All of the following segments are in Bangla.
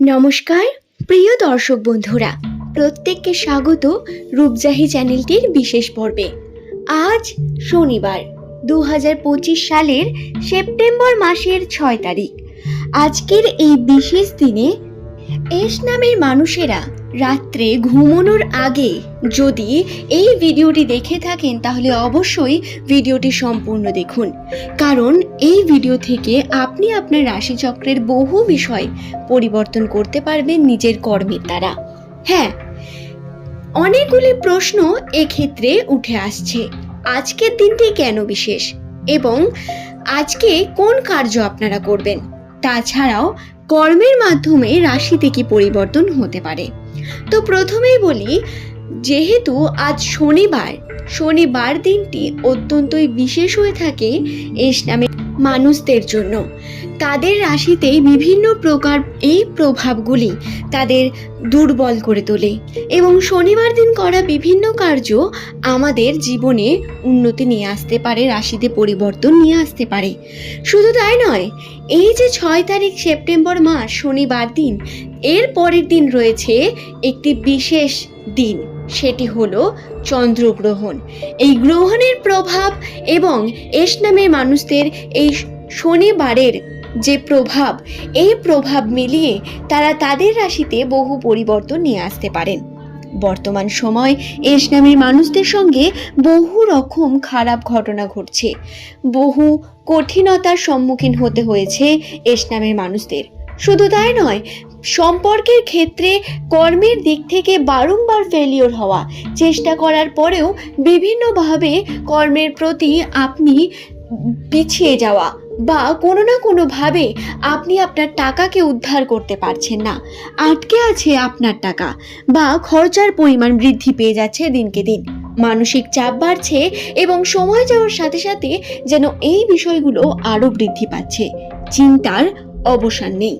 নমস্কার, প্রিয় দর্শক বন্ধুরা, প্রত্যেককে স্বাগত রূপজাহি চ্যানেলটির বিশেষ পর্বে। আজ শনিবার দু হাজার পঁচিশ সালের সেপ্টেম্বর মাসের ছয় তারিখ। আজকের এই বিশেষ দিনে এস নামের মানুষেরা রাত্রে ঘুমানোর আগে যদি এই ভিডিওটি দেখে থাকেন, তাহলে অবশ্যই ভিডিওটি সম্পূর্ণ দেখুন। কারণ এই ভিডিও থেকে আপনি আপনার রাশিচক্রের বহু বিষয় পরিবর্তন করতে পারবেন নিজের কর্মের দ্বারা। হ্যাঁ অনেকগুলি প্রশ্ন এক্ষেত্রে উঠে আসছে। আজকের দিনটি কেন বিশেষ? এবং আজকে কোন কার্য আপনারা করবেন? তাছাড়াও কর্মের মাধ্যমে রাশিতে কি পরিবর্তন হতে পারে? তো প্রথমেই বলি, যেহেতু আজ শনিবার শনিবার দিনটি অত্যন্তই বিশেষ হয়ে থাকে এস নামে মানুষদের জন্য। তাদের রাশিতে বিভিন্ন প্রকার এই প্রভাবগুলি তাদের দুর্বল করে তোলে এবং শনিবার দিন করা বিভিন্ন কার্য আমাদের জীবনে উন্নতি নিয়ে আসতে পারে, রাশিতে পরিবর্তন নিয়ে আসতে পারে। শুধু তাই নয়, এই যে ছয় তারিখ সেপ্টেম্বর মাস, শনিবার দিন, এর পরের দিন রয়েছে একটি বিশেষ দিন, সেটি হলো চন্দ্রগ্রহণ। এই গ্রহণের প্রভাব এবং এস নামের মানুষদের এই শনিবারের যে প্রভাব, এই প্রভাব মিলিয়ে তারা তাদের রাশিতে বহু পরিবর্তন নিয়ে আসতে পারেন। বর্তমান সময় এস নামের মানুষদের সঙ্গে বহু রকম খারাপ ঘটনা ঘটছে। বহু কঠিনতার সম্মুখীন হতে হয়েছে এস নামের মানুষদের। শুধু তাই নয়, সম্পর্কের ক্ষেত্রে কর্মের দিক থেকে বারংবার ফেলিওর হওয়া, চেষ্টা করার পরেও বিভিন্নভাবে কর্মের প্রতি আপনি পিছিয়ে যাওয়া বা কোনো না কোনোভাবে আপনি আপনার টাকাকে উদ্ধার করতে পারছেন না। আটকে আছে আপনার টাকা বা খরচার পরিমাণ বৃদ্ধি পেয়ে যাচ্ছে দিনকে দিন। মানসিক চাপ বাড়ছে এবং সময় যাওয়ার সাথে সাথে যেন এই বিষয়গুলো আরও বৃদ্ধি পাচ্ছে। চিন্তার অবসান নেই।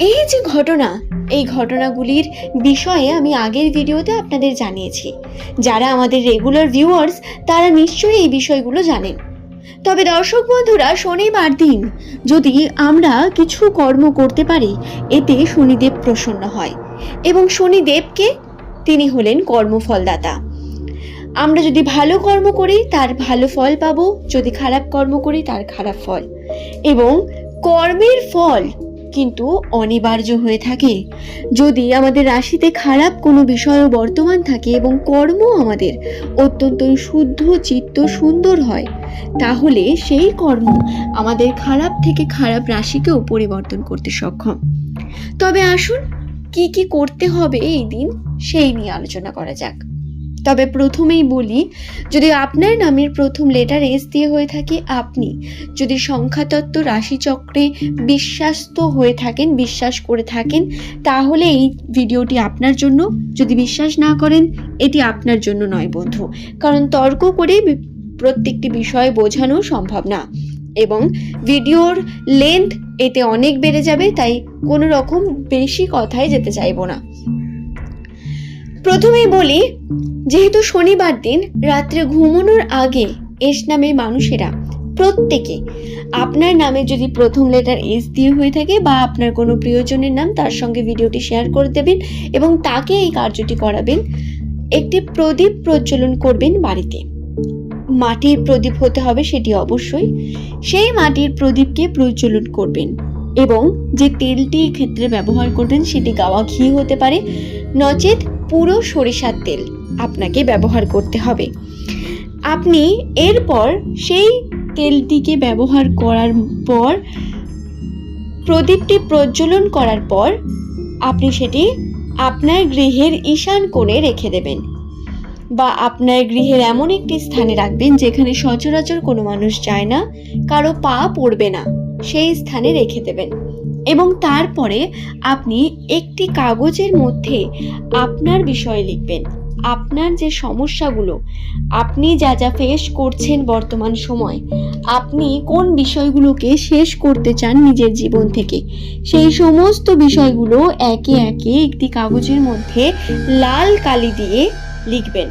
এই যে ঘটনা, এই ঘটনাগুলির বিষয়ে আমি আগের ভিডিওতে আপনাদের জানিয়েছি। যারা আমাদের রেগুলার ভিউয়ার্স তারা নিশ্চয়ই এই বিষয়গুলো জানেন। তবে দর্শক বন্ধুরা শনিবার দিন। যদি আমরা কিছু কর্ম করতে পারি, এতে শনিদেব প্রসন্ন হয় এবং শনিদেবকে তিনি হলেন কর্মফলদাতা। আমরা যদি ভালো কর্ম করি, তার ভালো ফল পাবো। যদি খারাপ কর্ম করি, তার খারাপ ফল। এবং কর্মের ফল কিন্তু অনিবার্য হয়ে থাকে। যদি আমাদের রাশিতে খারাপ কোনো বিষয়ও বর্তমান থাকে এবং কর্ম আমাদের অত্যন্ত শুদ্ধ, চিত্ত, সুন্দর হয়, তাহলে সেই কর্ম আমাদের খারাপ থেকে খারাপ রাশিকেও পরিবর্তন করতে সক্ষম। তবে আসুন, কি কি করতে হবে এই দিন, সেই নিয়ে আলোচনা করা যাক। তবে প্রথমেই বলি, যদি আপনার নামের প্রথম লেটার এস দিয়ে হয়ে থাকে আপনি, যদি সংখ্যাতত্ত্ব রাশিচক্রে বিশ্বাস্ত হয়ে থাকেন, বিশ্বাস করে থাকেন, তাহলে এই ভিডিওটি আপনার জন্য। যদি বিশ্বাস না করেন, এটি আপনার জন্য নয় বন্ধু, কারণ তর্ক করে প্রত্যেকটি বিষয় বোঝানো সম্ভব না। এবং ভিডিওর লেন্থ এতে অনেক বেড়ে যাবে, তাই কোনো রকম বেশি কথায় যেতে চাইব না। প্রথমেই বলি, যেহেতু শনিবার দিন রাত্রে ঘুমানোর আগে এস নামের মানুষেরা প্রত্যেকে আপনার নামে যদি প্রথম লেটার এস দিয়ে হয়ে থাকে বা আপনার কোনো প্রিয়জনের নাম, তার সঙ্গে ভিডিওটি শেয়ার করে দেবেন এবং তাকে এই কার্যটি করাবেন। একটি প্রদীপ প্রজ্বলন করবেন বাড়িতে। মাটির প্রদীপ হতে হবে সেটি অবশ্যই। সেই মাটির প্রদীপকে প্রজ্বলন করবেন এবং যে তেলটি ক্ষেত্রে ব্যবহার করবেন, সেটি গাওয়া ঘি হতে পারে। নচেত পুরো সরিষার তেল আপনাকে ব্যবহার করতে হবে। আপনি এরপর সেই তেলটিকে ব্যবহার করার পর, প্রদীপটি প্রজ্বলন করার পর, আপনি সেটি আপনার গৃহের ঈশান কোণে রেখে দেবেন বা আপনার গৃহের এমন একটি স্থানে রাখবেন যেখানে সচরাচর কোনো মানুষ যায় না, কারও পা পড়বে না, সেই স্থানে রেখে দেবেন। এবং তারপরে আপনি একটি কাগজের মধ্যে আপনার বিষয়ে লিখবেন। আপনার যে সমস্যাগুলো, আপনি যা যা ফেস করছেন বর্তমান সময়, আপনি কোন বিষয়গুলোকে শেষ করতে চান নিজের জীবন থেকে, সেই সমস্ত বিষয়গুলো একে একে একটি কাগজের মধ্যে লাল কালি দিয়ে লিখবেন।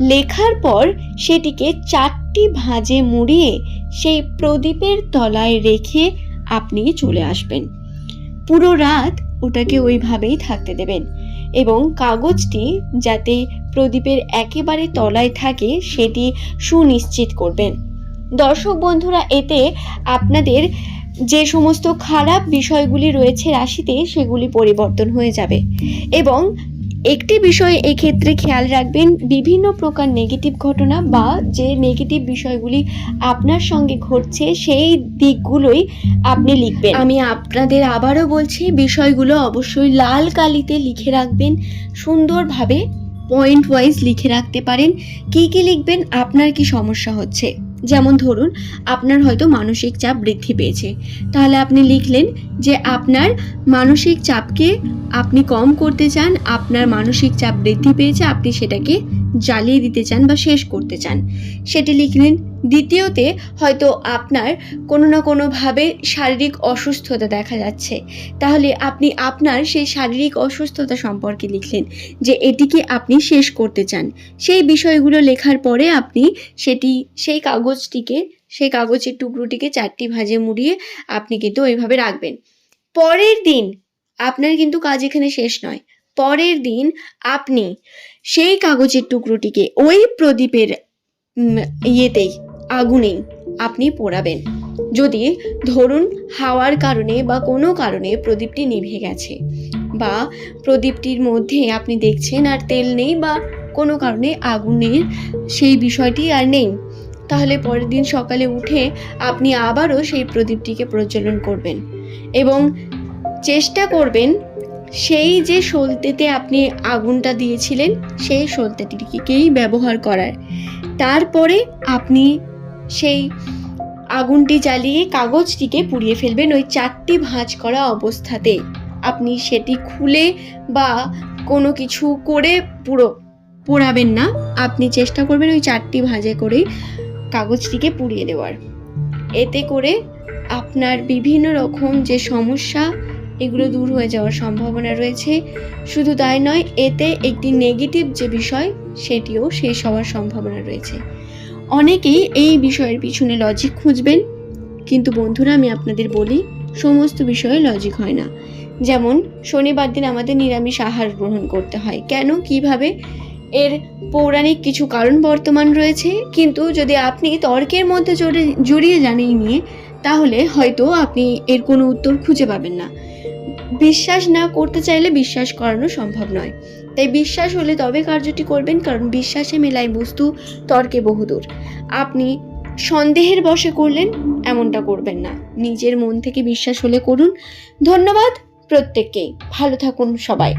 লেখার পর সেটিকে চারটি ভাঁজে মুড়িয়ে সেই প্রদীপের তলায় রেখে আপনি চলে আসবেন। পুরো রাত ওটাকে ওইভাবেই থাকতে দেবেন এবং কাগজটি যাতে প্রদীপের একেবারে তলায় থাকে সেটি সুনিশ্চিত করবেন। দর্শক বন্ধুরা, এতে আপনাদের যে সমস্ত খারাপ বিষয়গুলি রয়েছে রাশিতে সেগুলি পরিবর্তন হয়ে যাবে এবং একটি বিষয় এক্ষেত্রে খেয়াল রাখবেন, বিভিন্ন প্রকার নেগেটিভ ঘটনা বা যে নেগেটিভ বিষয়গুলি আপনার সঙ্গে ঘটছে, সেই দিকগুলোই আপনি লিখবেন। আমি আপনাদের আবারও বলছি, বিষয়গুলো অবশ্যই লাল কালিতে লিখে রাখবেন, সুন্দরভাবে পয়েন্ট ওয়াইজ লিখে রাখতে পারেন। কি কি লিখবেন, আপনার কি সমস্যা হচ্ছে? যেমন ধরুন, আপনার হয়তো মানসিক চাপ বৃদ্ধি পেয়েছে। তাহলে আপনি লিখলেন যে আপনার মানসিক চাপকে আপনি কম করতে চান, আপনার মানসিক চাপ বৃদ্ধি পেয়েছে, আপনি সেটাকে জ্বালিয়ে দিতে চান বা শেষ করতে চান। সেটি লিখলেন, দ্বিতীয়তে হয়তো আপনার কোনো না কোনোভাবে শারীরিক অসুস্থতা দেখা যাচ্ছে। তাহলে আপনি আপনার সেই শারীরিক অসুস্থতা সম্পর্কে লিখলেন যে এটিকে আপনি শেষ করতে চান। সেই বিষয়গুলো লেখার পরে আপনি সেটি, সেই কাগজটিকে, সেই কাগজের টুকরোটিকে চারটি ভাজে মুড়িয়ে আপনি কিন্তু ওইভাবে রাখবেন। পরের দিন আপনার কিন্তু কাজ এখানে শেষ নয়। পরের দিন আপনি সেই কাগজের টুকরোটিকে ওই প্রদীপের ইয়েতেই, আগুনেই আপনি পোড়াবেন। যদি ধরুন হাওয়ার কারণে বা কোনো কারণে প্রদীপটি নিভে গেছে বা প্রদীপটির মধ্যে আপনি দেখছেন আর তেল নেই বা কোনো কারণে আগুনের সেই বিষয়টি আর নেই, তাহলে পরের দিন সকালে উঠে আপনি আবারও সেই প্রদীপটিকে প্রজ্বলন করবেন এবং চেষ্টা করবেন সেই যে সলতেতে আপনি আগুনটা দিয়েছিলেন, সেই সলতেটিকেই ব্যবহার করার। তারপরে আপনি সেই আগুনটি জ্বালিয়ে কাগজটিকে পুড়িয়ে ফেলবেন ওই চারটি ভাঁজ করা অবস্থাতে। আপনি সেটি খুলে বা কোনো কিছু করে পুরো পোড়াবেন না, আপনি চেষ্টা করবেন ওই চারটি ভাঁজে করেই কাগজটিকে পুড়িয়ে দেওয়ার। এতে করে আপনার বিভিন্ন রকম যে সমস্যা এগুলো দূর হয়ে যাওয়ার সম্ভাবনা রয়েছে। শুধু তাই নয়, এতে একটি নেগেটিভ যে বিষয়, সেটিও শেষ হওয়ার সম্ভাবনা রয়েছে। অনেকেই এই বিষয়ের পিছনে লজিক খুঁজবেন। কিন্তু বন্ধুরা, আমি আপনাদের বলি, সমস্ত বিষয়ে লজিক হয় না। যেমন, শনিবার দিন আমাদের নিরামিষ আহার গ্রহণ করতে হয়। কেন? কীভাবে? এর পৌরাণিক কিছু কারণ বর্তমান রয়েছে। কিন্তু যদি আপনি তর্কের মধ্যে জড়ে- জড়িয়ে এই নিয়ে, তাহলে হয়তো আপনি এর কোনো উত্তর খুঁজে পাবেন না। বিশ্বাস না করতে চাইলে বিশ্বাস করানো সম্ভব নয়। তাই বিশ্বাস হলে তবে কার্যটি করবেন, কারণ বিশ্বাসে মেলায় বস্তু, তর্কে বহুদূর। আপনি সন্দেহের বশে করলেন, এমনটা করবেন না। নিজের মন থেকে বিশ্বাস হলে করুন। ধন্যবাদ প্রত্যেককেই। ভালো থাকুন সবাই।